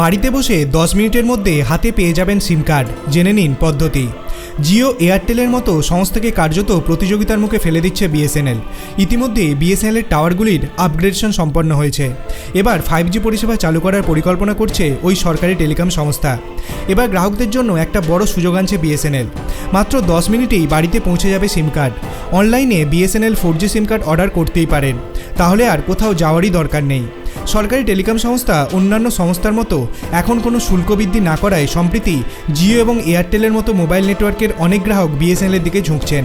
বাড়িতে বসে দশ মিনিটের মধ্যে হাতে পেয়ে যাবেন সিম কার্ড। জেনে নিন পদ্ধতি। জিও এয়ারটেলের মতো সংস্থাকে কার্যত প্রতিযোগিতার মুখে ফেলে দিচ্ছে বিএসএনএল। ইতিমধ্যে বিএসএনএলের টাওয়ারগুলির আপগ্রেডেশন সম্পন্ন হয়েছে। এবার ফাইভ জি পরিষেবা চালু করার পরিকল্পনা করছে ওই সরকারি টেলিকম সংস্থা। এবার গ্রাহকদের জন্য একটা বড় সুযোগ আনছে বিএসএনএল। মাত্র দশ মিনিটেই বাড়িতে পৌঁছে যাবে সিম কার্ড। অনলাইনে BSNL four G SIM card order করতেই পারেন। তাহলে আর কোথাও যাওয়ারই দরকার নেই। সরকারি টেলিকম সংস্থা অন্যান্য সংস্থার মতো এখন কোনো শুল্ক বৃদ্ধি না করায় সম্প্রতি জিও এবং এয়ারটেলের মতো মোবাইল নেটওয়ার্কের অনেক গ্রাহক বিএসএনএলের দিকে ঝুঁকছেন।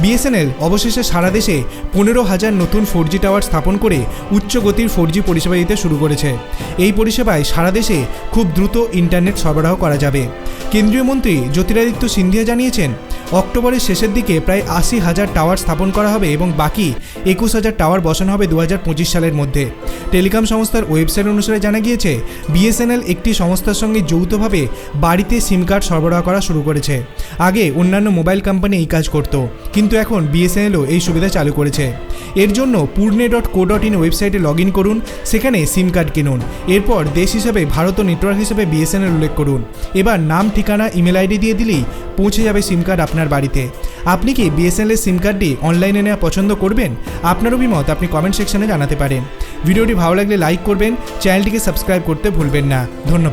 বিএসএনএল অবশেষে সারা দেশে পনেরো হাজার নতুন ফোর টাওয়ার স্থাপন করে উচ্চ গতির ফোর পরিষেবা দিতে শুরু করেছে। এই পরিষেবায় সারা দেশে খুব দ্রুত ইন্টারনেট সরবরাহ করা যাবে। কেন্দ্রীয় মন্ত্রী জ্যোতিরাদিত্য সিন্ধিয়া জানিয়েছেন অক্টোবরের শেষের দিকে প্রায় আশি হাজার টাওয়ার স্থাপন করা হবে এবং বাকি একুশ হাজার টাওয়ার বসানো হবে দু হাজার পঁচিশ সালের মধ্যে। টেলিকম সংস্থার ওয়েবসাইট অনুসারে জানা গিয়েছে, বিএসএনএল একটি সংস্থার সঙ্গে যৌথভাবে বাড়িতে সিম কার্ড সরবরাহ করা শুরু করেছে। আগে অন্যান্য মোবাইল কোম্পানি এই কাজ করত, কিন্তু এখন বিএসএনএলও এই সুবিধা চালু করেছে। এর জন্য পূর্ণে ডট কো ডট ইন ওয়েবসাইটে লগ ইন করুন, সেখানে সিম কার্ড কিনুন। এরপর দেশ হিসাবে ভারত নেটওয়ার্ক হিসেবে বিএসএনএল উল্লেখ করুন। এবার নাম, ঠিকানা, ইমেল আইডি দিয়ে দিলেই পৌঁছে যাবে সিম কার্ড আপনার বাড়িতে। আপনি কি বিএসএনএল সিম কার্ডটি অনলাইনে নেওয়া পছন্দ করবেন? আপনার অভিমত আপনি কমেন্ট সেকশনে জানাতে পারেন। ভিডিওটি ভালো লাগলে লাইক করবেন, চ্যানেলটিকে সাবস্ক্রাইব করতে ভুলবেন না। ধন্যবাদ।